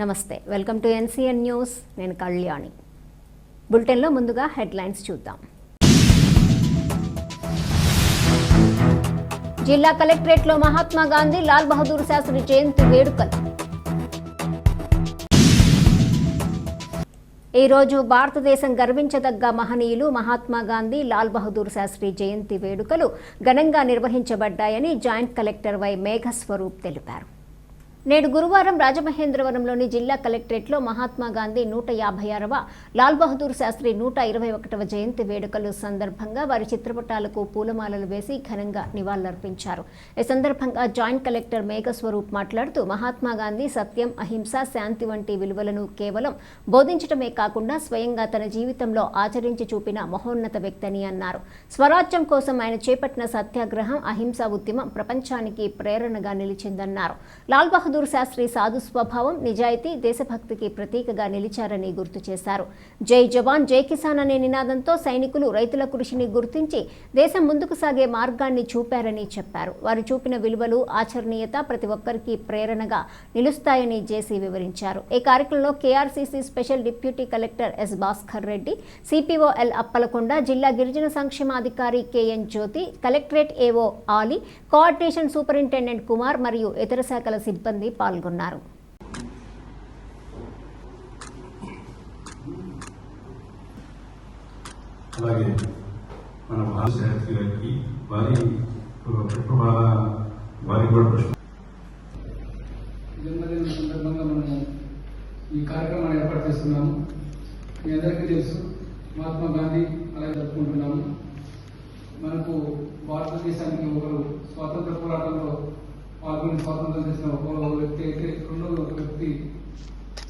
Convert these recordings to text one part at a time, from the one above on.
నమస్తే welcome to NCN news. నేను కళ్యాణి. బులెటిన్లో ముందుగా హెడ్లైన్స్ చూద్దాం. జిల్లా కలెక్టరేట్లో మహాత్మా గాంధీ లాల్ బహదూర్ శాస్త్రి జయంతి వేడుకలు. ఈరోజు భారతదేశం గర్వించదగ్గ మహనీయులు మహాత్మా గాంధీ లాల్ బహదూర్ శాస్త్రి జయంతి వేడుకలు ఘనంగా నిర్వహించబడ్డాయని జాయింట్ కలెక్టర్ వై మేఘస్వరూప్ తెలిపారు. నేడు గురువారం రాజమహేంద్రవరంలోని జిల్లా కలెక్టరేట్లో మహాత్మా గాంధీ నూట యాభై ఆరవ లాల్ బహదూర్ శాస్త్రి నూట ఇరవై ఒకటవ జయంతి వేడుకలు సందర్భంగా వారి చిత్రపటాలకు పూలమాలలు వేసి ఘనంగా నివాళులర్పించారు. ఈ సందర్భంగా జాయింట్ కలెక్టర్ మేఘస్వరూప్ మాట్లాడుతూ మహాత్మా గాంధీ సత్యం అహింస శాంతి వంటి విలువలను కేవలం బోధించడమే కాకుండా స్వయంగా తన జీవితంలో ఆచరించి చూపిన మహోన్నత వ్యక్తి అని అన్నారు. స్వరాజ్యం కోసం ఆయన చేపట్టిన సత్యాగ్రహం అహింసా ఉద్యమం ప్రపంచానికి ప్రేరణగా నిలిచిందన్నారు. లాల్ బహదూర్ శాస్త్రి సాధు స్వభావం నిజాయితీ దేశభక్తికి ప్రతీకగా నిలిచారని గుర్తు చేశారు. జై జవాన్ జై కిసాన్ అనే నినాదంతో సైనికులు రైతుల కృషిని గుర్తించి దేశం ముందుకు సాగే మార్గాన్ని చూపారని చెప్పారు. వారు చూపిన విలువలు ఆచరణీయత ప్రతి ఒక్కరికి ప్రేరణగా నిలుస్తాయని జేసీ వివరించారు. ఈ కార్యక్రమంలో KRCC special deputy collector S Bhaskar Reddy CPO L Appalakonda జిల్లా గిరిజన సంక్షేమాధికారి KN Jyothi collectorate AO Ali coordination superintendent Kumar మరియు ఇతర శాఖల సిబ్బంది పాల్గొన్నారు. అలాగే మన భారత శాస్త్రి గారికి వారి కూడా ప్రశ్న జన్మదిన సందర్భంగా మనము ఈ కార్యక్రమాన్ని ఏర్పాటు చేస్తున్నాము. మీ అందరికీ తెలుసు మహాత్మా గాంధీ అలాగే జరుపుకుంటున్నాము. మనకు భారతదేశానికి ఒకరు స్వాతంత్ర పోరాటంలో పాల్గొని స్వాతంత్రం చేసిన ఒక వ్యక్తి అయితే రెండవ ఒక వ్యక్తి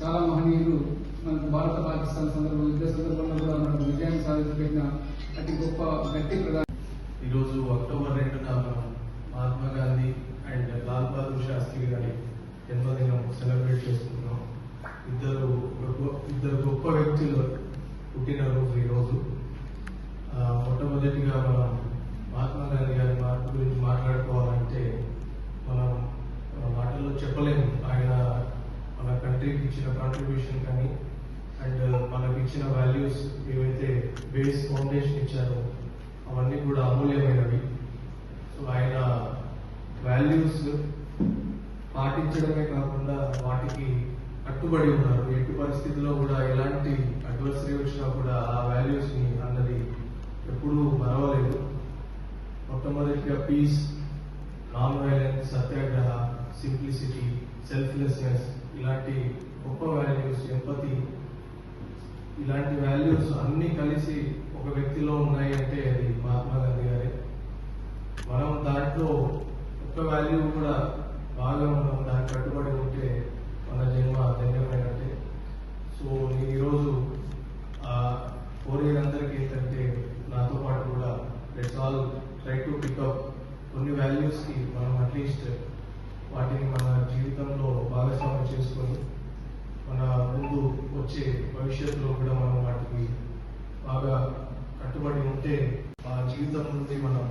చాలా మహనీయులు. మనకు భారత పాకిస్తాన్ సందర్భంలో యుద్ధ సందర్భంలో కూడా మనకు విజయాన్ని సాధించి అతి గొప్ప వ్యక్తి ప్రధాని. ఈరోజు అక్టోబర్ రెండున మనం మహాత్మా గాంధీ అండ్ లాల్ బహదూర్ శాస్త్రి గారి జన్మదినం సెలబ్రేట్ చేసుకుంటున్నాం ఇద్దరు గొప్ప- ఇద్దరు గొప్ప వ్యక్తులు పుట్టినరోజు ఈరోజు ఆ, మొట్టమొదటిగా మనం మహాత్మా గాంధీ గారి మార్పు గురించి మాట్లాడుకోవాలంటే మనం ఆ, మాటల్లో చెప్పలేము ఆయన మన ఇచ్చిన కాంట్రిబ్యూషన్ కానీ అండ్ uh, మనకి ఇచ్చిన వాల్యూస్ ఏవైతే బేస్ ఫౌండేషన్ ఇచ్చారో అవన్నీ కూడా అమూల్యమైనవి. సో ఆయన వాల్యూస్ పాటించడమే కాకుండా వాటికి కట్టుబడి ఉన్నారు. ఎట్టి పరిస్థితుల్లో కూడా ఎలాంటి అడ్వర్సరీ వచ్చినా కూడా ఆ వాల్యూస్ని అన్నది ఎప్పుడూ మరవలేదు. మొట్టమొదటిగా peace non violence satyagraha simplicity kindness ఇలాంటి గొప్ప వాల్యూస్ ఎంపతి ఇలాంటి వాల్యూస్ అన్ని కలిసి ఒక వ్యక్తిలో ఉన్నాయి అంటే అది మహాత్మా గాంధీ గారే. మనం దాంట్లో ఒక్క వాల్యూ కూడా బాగా మనం దానికి కట్టుబడి ఉంటే మన జన్మ ధన్యమైనట్టే సో నేను ఈరోజు ఆ కోరేదందరికీ ఏంటంటే నాతో పాటు కూడా let's all try to pick up కొన్ని వాల్యూస్కి మనం అట్లీస్ట్ వాటిని మన జీవితంలో బాగా వచ్చే భవిష్యత్తులో కూడా మనం వాటికి బాగా కట్టుబడి ఉంటే ఆ జీవితం నుండి మనం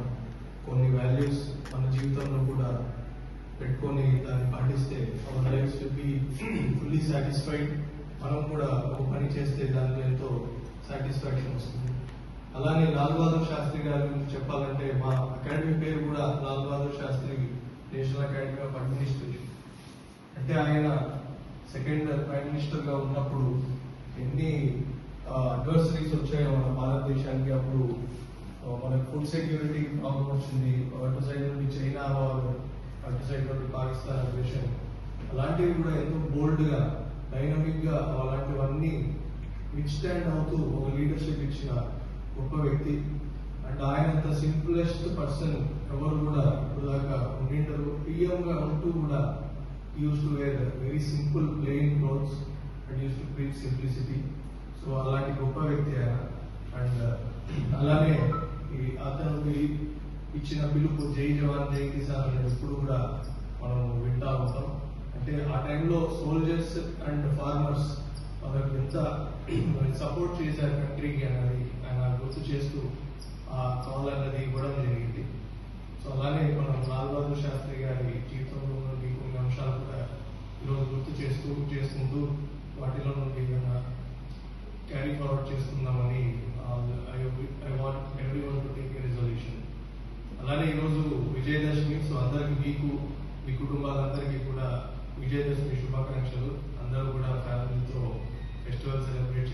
కొన్ని వాల్యూస్ మన జీవితంలో కూడా పెట్టుకొని దాన్ని పాటిస్తే our life to be fully satisfied మనం కూడా ఒక పని చేస్తే దాంట్లో ఎంతో సాటిస్ఫాక్షన్ వస్తుంది. అలానే లాల్ బహదూర్ శాస్త్రి గారి గురించి చెప్పాలంటే మా అకాడమీ పేరు కూడా Lal Bahadur Shastri national academy of administration. అంటే ఆయన సెకండ్ ప్రైమ్ మినిస్టర్గా ఉన్నప్పుడు ఎన్ని అడ్వర్సరీస్ వచ్చాయో మన భారతదేశానికి అప్పుడు మన మనకు ఫుడ్ సెక్యూరిటీ ప్రాబ్లం వచ్చింది అటు సైడ్ నుండి చైనా వాళ్ళు అటు సైడ్ నుండి పాకిస్తాన్ అగ్రెషన్. అలాంటివి కూడా ఎంతో బోల్డ్గా డైనమిక్గా అలాంటివన్నీ విచ్స్టాండ్ అవుతూ ఒక లీడర్షిప్ ఇచ్చిన గొప్ప వ్యక్తి. అండ్ ఆయన అంత సింపులెస్ట్ పర్సన్ ఎవరు కూడా ఇప్పుడు దాకా ఉండిండరు పిఎంగా ఉంటూ కూడా used to wear very simple plain clothes and use to preach simplicity. So అలాంటి గొప్ప వ్యక్తి ఆయన. అండ్ uh, అలానే ఈ అతను ఇచ్చిన పిలుపు జై జవాన్ జై కిసాన్ అనేది ఎప్పుడు కూడా మనం వింటా ఉంటాం. అంటే ఆ టైంలో సోల్జర్స్ అండ్ ఫార్మర్స్ మనకు ఎంత సపోర్ట్ చేశారు కంట్రీకి అనేది ఆయన గుర్తు చేస్తూ ఆ కాల్ అన్నది ఇవ్వడం జరిగింది. సో అలానే మనం లాల్ బహదూర్ శాస్త్రి గారి జీవితంలో ఇంప్రూవ్ చేసుకుంటూ వాటిలో నుండి ఏదైనా క్యారీ ఫార్వర్డ్ చేసుకుందామని I want every one to take resolution అలానే ఈరోజు విజయదశమి సో అందరికి మీకు మీ కుటుంబాలందరికీ కూడా విజయదశమి శుభాకాంక్షలు. అందరూ కూడా ఫ్యామిలీతో ఫెస్టివల్ సెలబ్రేట్